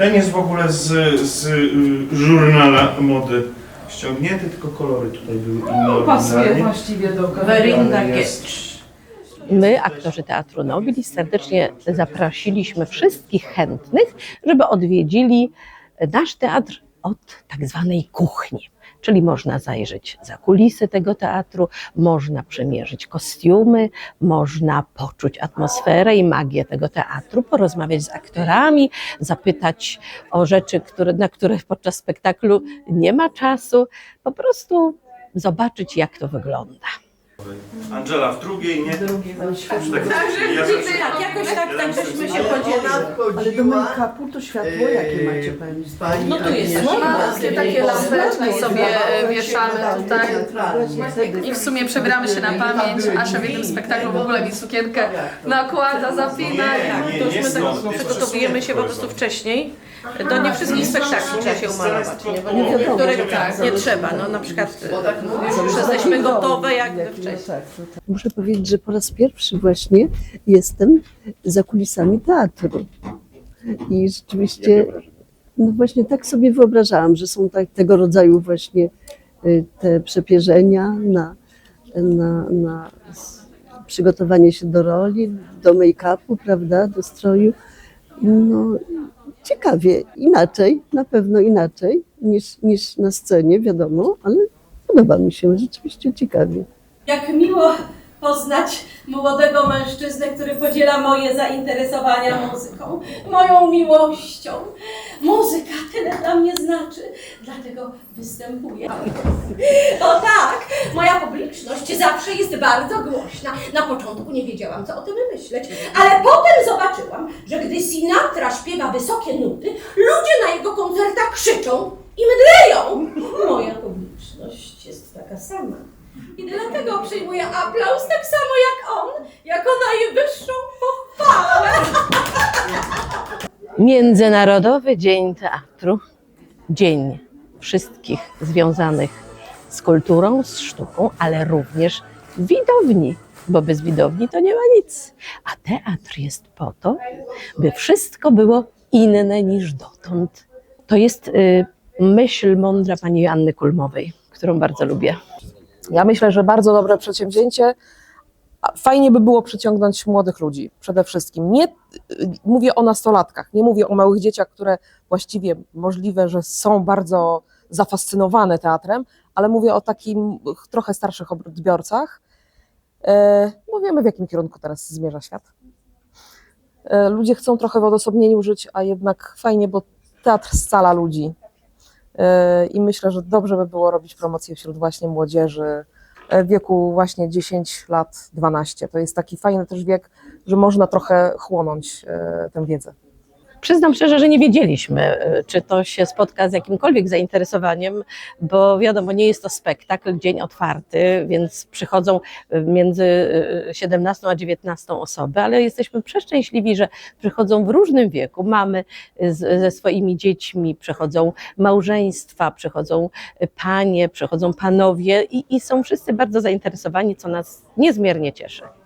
Ten jest w ogóle z, z y, żurnala mody ściągnięty, tylko kolory tutaj były inne No, pasuje oryginalnie. właściwie do Werinda Ale jest- Getch. My, aktorzy Teatru Nobilis, serdecznie zaprosiliśmy wszystkich chętnych, żeby odwiedzili nasz teatr od tak zwanej kuchni. Czyli można zajrzeć za kulisy tego teatru, można przemierzyć kostiumy, można poczuć atmosferę i magię tego teatru, porozmawiać z aktorami, zapytać o rzeczy, które, na które podczas spektaklu nie ma czasu, po prostu zobaczyć, jak to wygląda. Angela w drugiej, nie? drugiej. Ale świetnie. Tak, zawsze- Tak, jakoś tak, tak żeśmy się podzielili. Ale do make-upu to światło jakie macie pani? No tu jest Agnieszka. ładne, takie lampeczki sobie wieszamy tutaj. Wtedy- I w sumie przebieramy się na pamięć. Asia w jednym spektaklu w ogóle mi sukienkę nakłada, zapina. Nie, nie, To już my tak przygotowujemy się po prostu wcześniej. Do nie wszystkich spektakli trzeba się umalować, nie? Bo Nie niektórych tak, nie trzeba. No na przykład e, już jesteśmy gotowe jak wcześniej. Tak, to tak. Muszę powiedzieć, że po raz pierwszy właśnie jestem za kulisami teatru. I rzeczywiście, no właśnie tak sobie wyobrażałam, że są tak, tego rodzaju właśnie y, te przepierzenia na, na, na przygotowanie się do roli, do make-upu, prawda, do stroju. No ciekawie, inaczej, na pewno inaczej niż, niż na scenie, wiadomo, ale podoba mi się, rzeczywiście ciekawie. Jak miło poznać młodego mężczyznę, który podziela moje zainteresowania muzyką, moją miłością. Muzyka tyle dla mnie znaczy, dlatego występuję. O tak, moja publiczność zawsze jest bardzo głośna. Na początku nie wiedziałam, co o tym myśleć, ale potem zobaczyłam, że gdy Sinatra śpiewa wysokie nuty, ludzie na jego koncertach krzyczą i mdleją. Moja publiczność jest taka sama. I dlatego przyjmuję aplauz tak samo jak on, jako najwyższą pochwałę. Międzynarodowy Dzień Teatru, dzień wszystkich związanych z kulturą, z sztuką, ale również widowni, bo bez widowni to nie ma nic. A teatr jest po to, by wszystko było inne niż dotąd. To jest y, myśl mądra pani Joanny Kulmowej, którą bardzo lubię. Ja myślę, że bardzo dobre przedsięwzięcie. Fajnie by było przyciągnąć młodych ludzi przede wszystkim. Nie mówię o nastolatkach, nie mówię o małych dzieciach, które właściwie możliwe, że są bardzo zafascynowane teatrem, ale mówię o takim trochę starszych odbiorcach. E, Bo wiemy, w jakim kierunku teraz zmierza świat. E, Ludzie chcą trochę w odosobnieniu żyć, a jednak fajnie, bo teatr scala ludzi. I myślę, że dobrze by było robić promocję wśród właśnie młodzieży w wieku właśnie 10 lat, 12. To jest taki fajny też wiek, że można trochę chłonąć e, tę wiedzę. Przyznam szczerze, że nie wiedzieliśmy, y, czy to się spotka z jakimkolwiek zainteresowaniem, bo wiadomo, nie jest to spektakl, dzień otwarty, więc przychodzą y, między y, 17 a 19 osoby, ale jesteśmy przeszczęśliwi, że przychodzą w różnym wieku. Mamy z, ze swoimi dziećmi, przychodzą małżeństwa, przychodzą panie, przychodzą panowie i, i są wszyscy bardzo zainteresowani, co nas niezmiernie cieszy.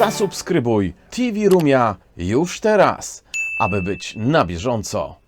Zasubskrybuj TV Rumia już teraz, aby być na bieżąco.